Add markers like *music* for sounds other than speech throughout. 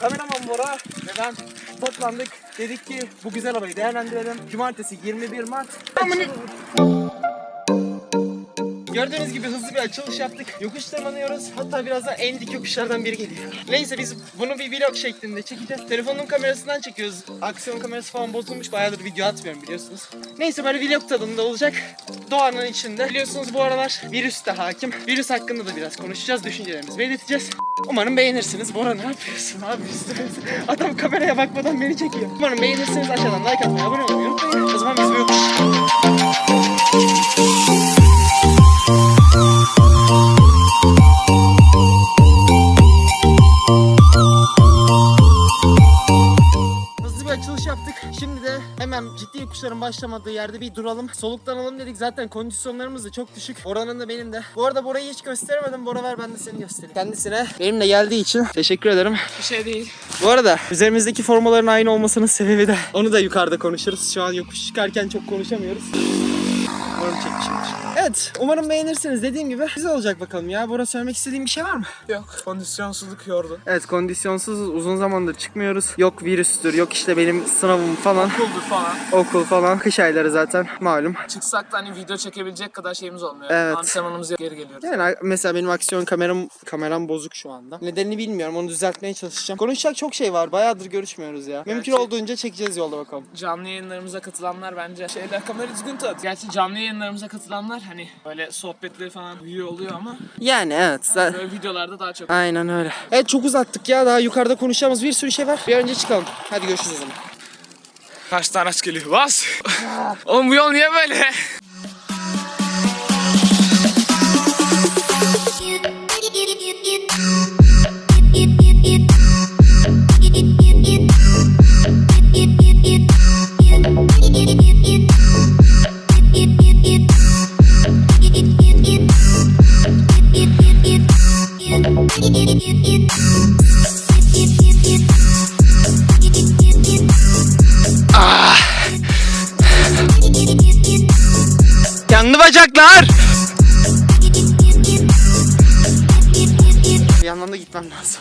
Kameraman Bora ve ben toplandık. Dedik ki bu güzel havayı değerlendirelim. Cumartesi 21 Mart. Gördüğünüz gibi hızlı bir açılış yaptık. Yokuş tırmanıyoruz. Hatta birazdan en dik yokuşlardan biri geliyor. Neyse biz bunu bir vlog şeklinde çekeceğiz. Telefonun kamerasından çekiyoruz. Aksiyon kamerası falan bozulmuş. Bayağıdır video atmıyorum biliyorsunuz. Neyse böyle vlog tadında olacak. Doğanın içinde. Biliyorsunuz bu aralar virüs de hakim. Virüs hakkında da biraz konuşacağız. Düşüncelerimizi belirteceğiz. Umarım beğenirsiniz. Bora ne yapıyorsun abi? *laughs* Adam kameraya bakmadan beni çekiyor. Umarım beğenirsiniz. Aşağıdan like atmayı, abone olmayı unutmayın. O zaman biz bir yokuş ciddi yokuşların başlamadığı yerde bir duralım. Soluklanalım dedik. Zaten kondisyonlarımız da çok düşük. Bora'nın da benim de. Bu arada Bora'yı hiç gösteremedim. Bora ver ben de seni göstereyim. Kendisine benimle geldiği için teşekkür ederim. Bir şey değil. Bu arada üzerimizdeki formaların aynı olmasının sebebi de onu da yukarıda konuşuruz. Şu an yokuş çıkarken çok konuşamıyoruz. Umarım çekmişimdir. Evet, umarım beğenirsiniz. Dediğim gibi güzel olacak bakalım ya. Bora söylemek istediğin bir şey var mı? Yok. Kondisyonsuzluk yordu. Evet, kondisyonsuz uzun zamandır çıkmıyoruz. Yok virüstür, yok işte benim sınavım falan, Okuldur falan. okul falan. Kış ayları zaten malum. Çıksak da hani video çekebilecek kadar şeyimiz olmuyor. Evet. Antrenmanımız geri geliyoruz. Yani mesela benim aksiyon kameram kameram bozuk şu anda. Nedenini bilmiyorum. Onu düzeltmeye çalışacağım. Konuşacak çok şey var. Bayağıdır görüşmüyoruz ya. Mümkün Gerçi- olduğunca çekeceğiz yolda bakalım. Canlı yayınlarımıza katılanlar bence şeyler kamera düzgün tut. Gerçi canlı yayınlarımıza katılanlar hani böyle sohbetleri falan büyüyor oluyor ama Yani evet. zaten- böyle videolarda daha çok. Aynen öyle. Evet çok uzattık ya. Daha yukarıda konuşacağımız bir sürü şey var. Bir an önce çıkalım. Hadi görüşürüz o zaman. Kaç tane araç geliyor? Bas! *laughs* Oğlum bu yol niye böyle? Yandı *laughs* bacaklar. Bir yandan da gitmem lazım.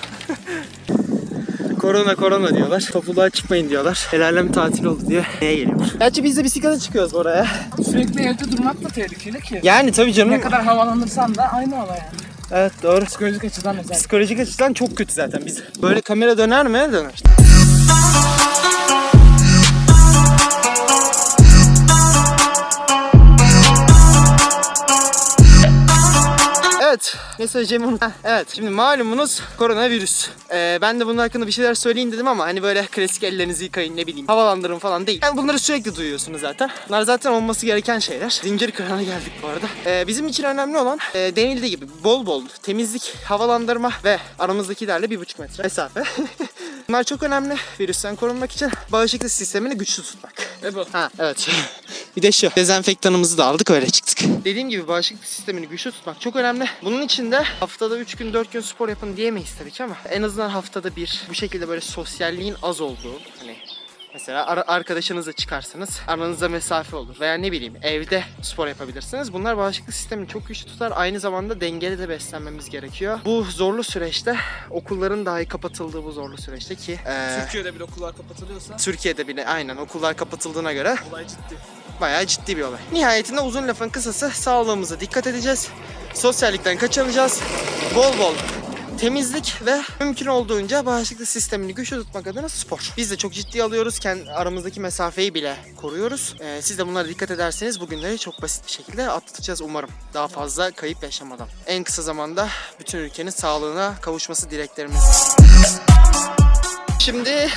*laughs* korona korona diyorlar. Topluluğa çıkmayın diyorlar. El alem tatil oldu diye. Neye geliyor? Gerçi biz de bisiklete çıkıyoruz oraya. Sürekli evde durmak da tehlikeli ki. Yani tabii canım. Ne kadar havalanırsan da aynı olay yani. Evet doğru. Psikolojik açıdan özellikle. Psikolojik açıdan çok kötü zaten biz. Böyle kamera döner mi? Döner. Unuttum. Heh, Evet, şimdi malumunuz koronavirüs. Ee, ben de bunun hakkında bir şeyler söyleyeyim dedim ama hani böyle klasik ellerinizi yıkayın ne bileyim havalandırın falan değil. Yani bunları sürekli duyuyorsunuz zaten. Bunlar zaten olması gereken şeyler. Zincir kırana geldik bu arada. Ee, bizim için önemli olan e, denildiği gibi bol bol temizlik, havalandırma ve aramızdakilerle bir buçuk metre mesafe. *laughs* Bunlar çok önemli virüsten korunmak için bağışıklık sistemini güçlü tutmak. Ve bu. Ha evet. *laughs* bir de şu dezenfektanımızı da aldık öyle çıktık. Dediğim gibi bağışıklık sistemini güçlü tutmak çok önemli. Bunun için de haftada 3 gün 4 gün spor yapın diyemeyiz tabii ki ama en azından haftada bir bu şekilde böyle sosyalliğin az olduğu hani Mesela ar- arkadaşınızla çıkarsınız. Aranızda mesafe olur. Veya ne bileyim evde spor yapabilirsiniz. Bunlar bağışıklık sistemini çok güçlü tutar. Aynı zamanda dengeli de beslenmemiz gerekiyor. Bu zorlu süreçte okulların dahi kapatıldığı bu zorlu süreçte ki eee, Türkiye'de bile okullar kapatılıyorsa Türkiye'de bile aynen okullar kapatıldığına göre olay ciddi. bayağı ciddi bir olay. Nihayetinde uzun lafın kısası sağlığımıza dikkat edeceğiz. Sosyallikten kaçınacağız. Bol bol temizlik ve mümkün olduğunca bağışıklık sistemini güçlü tutmak adına spor. Biz de çok ciddi alıyoruz. Kendi aramızdaki mesafeyi bile koruyoruz. Ee, siz de bunlara dikkat ederseniz bu günleri çok basit bir şekilde atlatacağız umarım. Daha fazla kayıp yaşamadan. En kısa zamanda bütün ülkenin sağlığına kavuşması dileklerimiz. Şimdi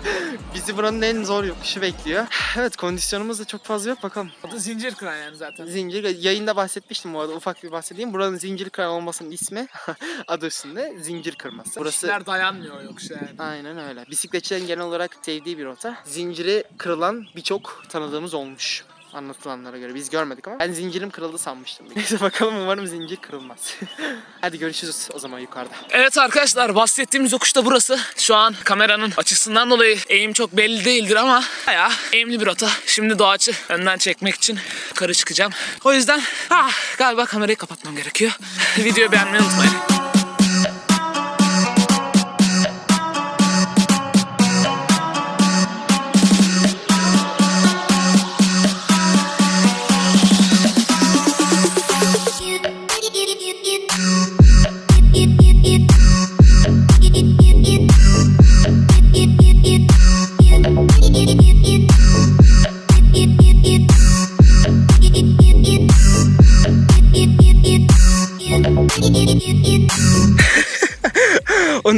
*laughs* bizi buranın en zor yokuşu bekliyor. Evet kondisyonumuz da çok fazla yok bakalım. Adı zincir kıran yani zaten. Zincir yayında bahsetmiştim bu arada ufak bir bahsedeyim. Buranın zincir kıran olmasının ismi *laughs* adı üstünde zincir kırması. Burası İşler dayanmıyor yokuş yani. aynen öyle. Bisikletçilerin genel olarak sevdiği bir rota. Zinciri kırılan birçok tanıdığımız olmuş. Anlatılanlara göre biz görmedik ama ben zincirim kırıldı sanmıştım. *laughs* Neyse bakalım umarım zincir kırılmaz. *laughs* Hadi görüşürüz o zaman yukarıda. Evet arkadaşlar bahsettiğimiz yokuş da burası. Şu an kameranın açısından dolayı eğim çok belli değildir ama bayağı eğimli bir rota. Şimdi doğaçı önden çekmek için yukarı çıkacağım. O yüzden ah, galiba kamerayı kapatmam gerekiyor. *laughs* Videoyu beğenmeyi unutmayın.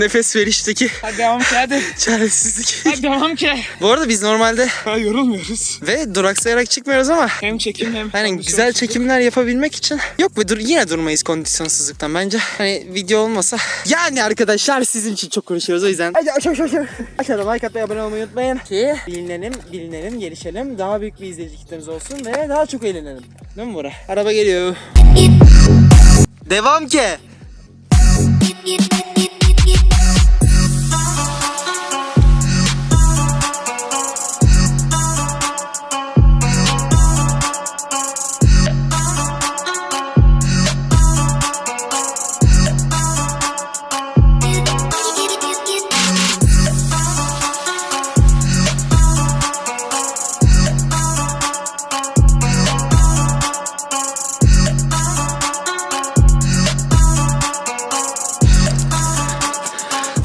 Nefes verişteki Hadi devam ki hadi. çaresizlik. Hadi devam ki. Bu arada biz normalde Ha, yorulmuyoruz. ve duraksayarak çıkmıyoruz ama Hem çekim hem Hani güzel çekimler yapabilmek için yok be dur yine durmayız kondisyonsuzluktan bence. Hani video olmasa. Yani arkadaşlar sizin için çok konuşuyoruz o yüzden. Hadi aşağı aşağı aşağı. Aşağıda like atmayı abone olmayı unutmayın. Ki bilinelim, bilinelim, gelişelim. Daha büyük bir izleyici kitlemiz olsun ve daha çok eğlenelim. Değil mi Bora? Araba geliyor. Devam ki.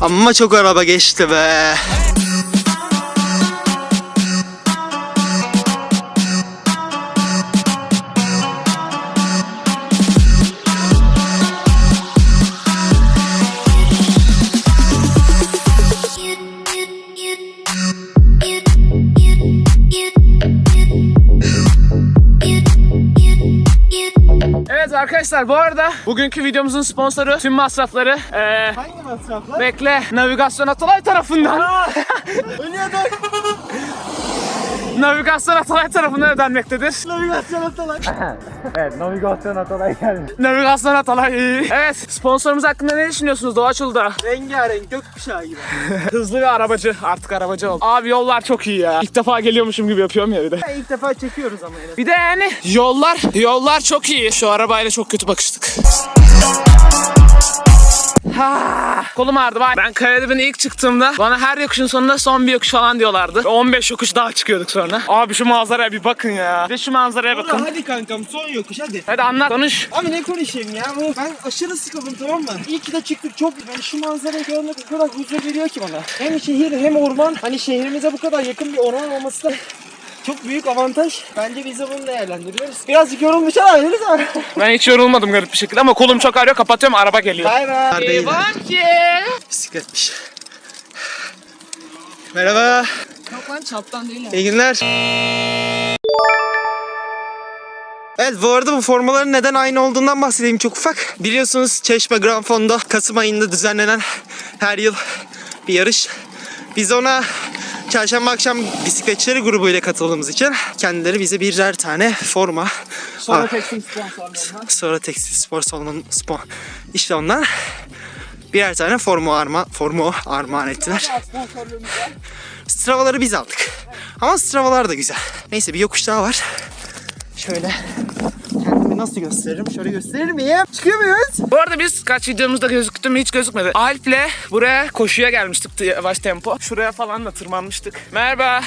Amma çok araba geçti be. Arkadaşlar bu arada bugünkü videomuzun sponsoru tüm masrafları eee Hangi masraflar? bekle navigasyon Atalay tarafından *laughs* Ölüyorduk. Navigasyon Atalay tarafından ödenmektedir. Navigasyon atalar. *laughs* Evet, navigasyon Atalay gelmiş. Navigasyon Atalay. Evet sponsorumuz hakkında ne düşünüyorsunuz Doğaç Uludağ? Rengarenk gökkuşağı gibi. *laughs* Hızlı bir arabacı artık arabacı oldu. Abi yollar çok iyi ya. İlk defa geliyormuşum gibi yapıyorum ya bir de. İlk defa çekiyoruz ama yine. Bir de yani yollar yollar çok iyi. Şu arabayla çok kötü bakıştık. Ha, kolum ağrıdı bak. Ben Karadeniz'e ilk çıktığımda bana her yokuşun sonunda son bir yokuş falan diyorlardı. 15 yokuş daha çıkıyorduk sonra. Abi şu manzaraya bir bakın ya. Bir de şu manzaraya bakın. Hadi kankam son yokuş hadi. Hadi anlat konuş. Abi ne konuşayım ya bu ben aşırı sıkıldım tamam mı? İyi ki de çıktık çok yani şu manzarayı görmek o kadar huzur veriyor ki bana. Hem şehir hem orman hani şehrimize bu kadar yakın bir orman olması da çok büyük avantaj. Bence biz de bunu değerlendiriyoruz. Birazcık yorulmuş ama öyle *laughs* ama. Ben hiç yorulmadım garip bir şekilde ama kolum çok ağrıyor. Kapatıyorum araba geliyor. Bay bay. Devam ki. Bisikletmiş. Merhaba. Yok lan çaptan değil İyi günler. Evet bu arada bu formaların neden aynı olduğundan bahsedeyim çok ufak. Biliyorsunuz Çeşme Grand Fon'da Kasım ayında düzenlenen her yıl bir yarış. Biz ona çarşamba akşam bisikletçileri grubuyla katıldığımız için kendileri bize birer tane forma Sonra Aa, tekstil sponsorlarına. sonra tekstil spor salonu spor işte onlar birer tane formu arma formu armağan ettiler. Stravaları biz aldık. Ama stravalar da güzel. Neyse bir yokuş daha var. Şöyle nasıl gösteririm? Şöyle gösterir miyim? Çıkıyor muyuz? Bu arada biz kaç videomuzda gözüktü mü hiç gözükmedi. Alp'le buraya koşuya gelmiştik yavaş tempo. Şuraya falan da tırmanmıştık. Merhaba.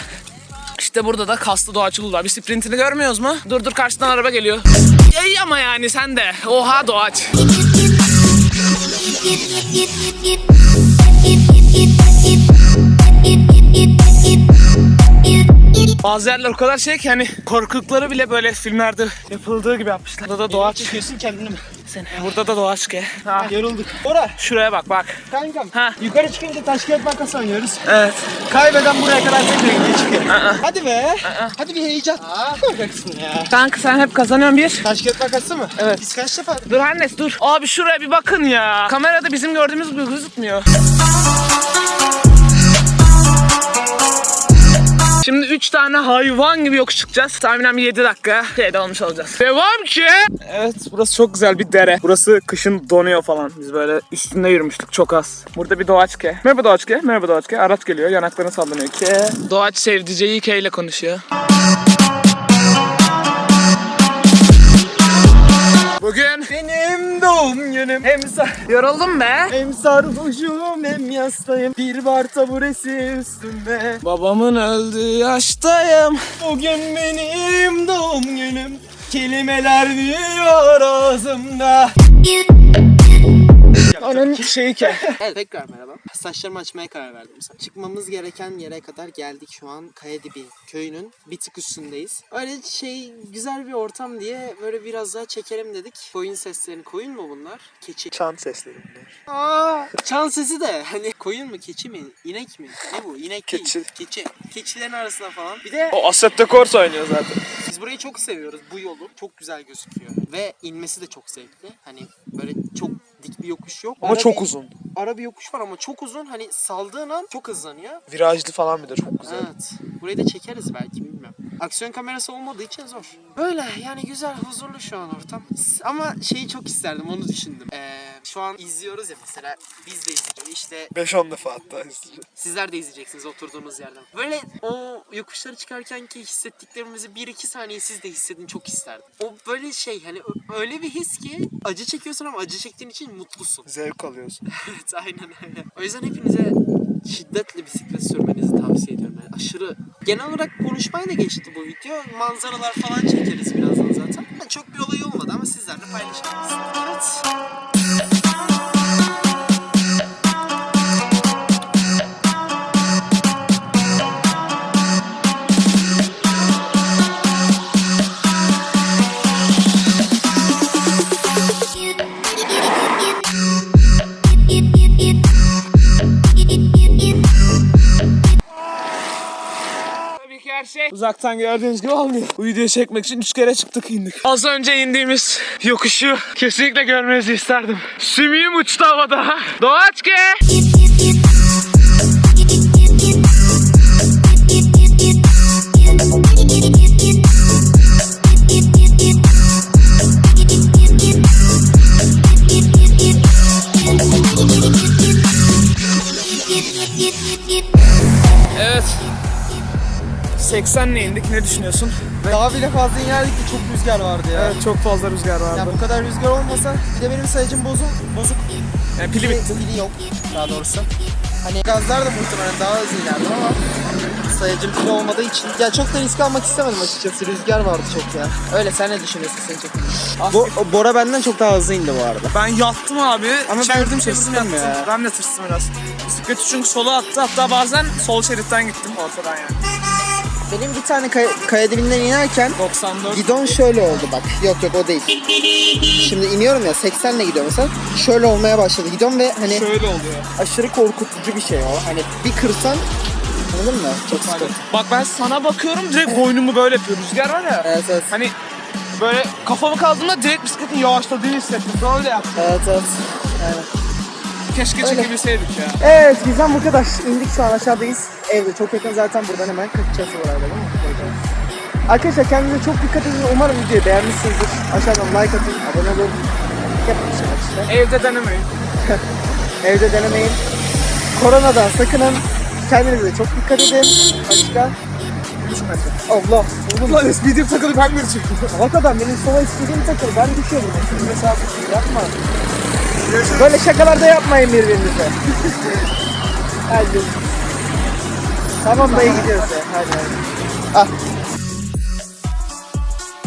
İşte burada da kaslı doğaçlılar. Bir sprintini görmüyoruz mu? Dur dur karşıdan araba geliyor. İyi ama yani sen de. Oha doğaç. Bazı yerler o kadar şey ki hani korkulukları bile böyle filmlerde yapıldığı gibi yapmışlar. Burada da doğaç. Çekiyorsun kendini mi? Sen. Burada da doğaç ki. Ha. Yorulduk. Ora Şuraya bak bak. kankam. Ha. Yukarı çıkınca taş kağıt makas oynuyoruz. Evet. Kaybeden buraya kadar tekrar gidiyor çıkıyor. Hadi be. Hadi bir heyecan. Aa, korkaksın ya. Kanka sen hep kazanıyorsun bir. Taş kağıt makası mı? Evet. Biz kaç defa? Dur Hannes dur. Abi şuraya bir bakın ya. Kamerada bizim gördüğümüz gibi gözükmüyor. 3 tane hayvan gibi yokuş çıkacağız. Tahminen bir 7 dakika şeyde olmuş olacağız. Devam ki. Evet burası çok güzel bir dere. Burası kışın donuyor falan. Biz böyle üstünde yürümüştük çok az. Burada bir doğaçke. Merhaba doğaçke. Merhaba doğaçke. Araç geliyor. Yanaklarını sallanıyor ki. Doğaç sevdiceği K ile konuşuyor. Bugün Benim doğum günüm. Hem sar yoruldum be. hem sarhoşum hem yastayım. Bir bar taburesi üstümde. Babamın öldüğü yaştayım. Bugün benim doğum günüm. Kelimeler büyüyor ağzımda. Onun şeyi ki. Evet tekrar merhaba. Saçlarımı açmaya karar verdim. Çıkmamız gereken yere kadar geldik şu an. Kayadibi köyünün bir tık üstündeyiz. Öyle şey güzel bir ortam diye böyle biraz daha çekelim dedik. Koyun seslerini. Koyun mu bunlar? Keçi. Çan sesleri bunlar. Aa, çan sesi de hani koyun mu keçi mi inek mi ne bu inek Keçi. değil keçi keçilerin arasında falan bir de O Assetto Corsa oynuyor zaten. biz burayı çok seviyoruz bu yolu çok güzel gözüküyor ve inmesi de çok zevkli hani böyle çok dik bir yokuş yok Ama Ara çok bir- uzun. ara bir yokuş var ama çok uzun hani saldığın an çok hızlanıyor Virajlı falan bir de çok güzel. Evet. Burayı da çekeriz belki bilmiyorum. Aksiyon kamerası olmadığı için zor. Böyle yani güzel huzurlu şu an ortam. Ama şeyi çok isterdim onu düşündüm. Ee, şu an izliyoruz ya mesela biz de izliyoruz işte 5-10 defa hatta izleyeceğim. sizler de izleyeceksiniz oturduğunuz yerden. Böyle o yokuşları çıkarken ki hissettiklerimizi 1-2 saniye siz de hissedin çok isterdim. O böyle şey hani öyle bir his ki acı çekiyorsun ama acı çektiğin için mutlusun. Zevk alıyorsun. *laughs* Evet aynen öyle. O yüzden hepinize şiddetle bisiklet sürmenizi tavsiye ediyorum. Yani aşırı genel olarak konuşmayla geçti bu video. Manzaralar falan çekeriz birazdan zaten. Çok bir olay olmadı ama sizlerle paylaşırız. Evet. Şey uzaktan gördüğünüz gibi olmuyor. Bu videoyu çekmek için 3 kere çıktık indik. Az önce indiğimiz yokuşu kesinlikle görmenizi isterdim. Sümüğüm uçtu havada. Doğaçke! 80 ile indik. Ne düşünüyorsun? Daha bile fazla inerdik ki çok rüzgar vardı ya. Evet çok fazla rüzgar vardı. Ya bu kadar rüzgar olmasa bir de benim sayacım bozuk, bozuk. Yani pili bitti. Pili yok daha doğrusu. Hani gazlar da muhtemelen daha hızlı inerdi ama sayacım pili olmadığı için. Ya çok da risk almak istemedim açıkçası. Rüzgar vardı çok ya. Öyle sen ne düşünüyorsun sen çok Bo Bora benden çok daha hızlı indi bu arada. Ben yattım abi. Ama ben tırstım şeridimi ya. yattım. Ben de tırstım biraz. Bisikleti çünkü sola attı. Hatta bazen sol şeritten gittim ortadan yani. Benim bir tane kay kaya dibinden inerken 94. Gidon şöyle oldu bak. Yok yok o değil. Şimdi iniyorum ya 80 ile gidiyorum mesela. Şöyle olmaya başladı gidon ve hani Şöyle oluyor. aşırı korkutucu bir şey o. Hani bir kırsan anladın mı? Çok sıkıntı. Bak ben sana bakıyorum direkt boynumu böyle yapıyor. Rüzgar var ya. Evet evet. Hani böyle kafamı kaldığımda direkt bisikletin yavaşladığını hissettim. Böyle yaptım. Evet evet. Aynen. Keşke Öyle. çekebilseydik ya. Evet bizden bu kadar. İndik şu an aşağıdayız. Evde çok yakın zaten buradan hemen 40 çası var arada değil mi? Arkadaşlar kendinize çok dikkat edin. Umarım videoyu beğenmişsinizdir. Aşağıdan like atın, abone olun. Yapın bir şeyler işte. Evde denemeyin. *laughs* Evde denemeyin. Koronadan sakının. Kendinize çok dikkat edin. Başka? 3 metre. Allah. Ulan speedim takılı ben mi çekiyorum? Bak adam benim sola istediğim takıl. Ben düşüyorum. Mesela yapma. Böyle şakalar da yapmayın birbirinize. Hadi. Tamam dayı gidiyoruz. Hadi hadi. Ah.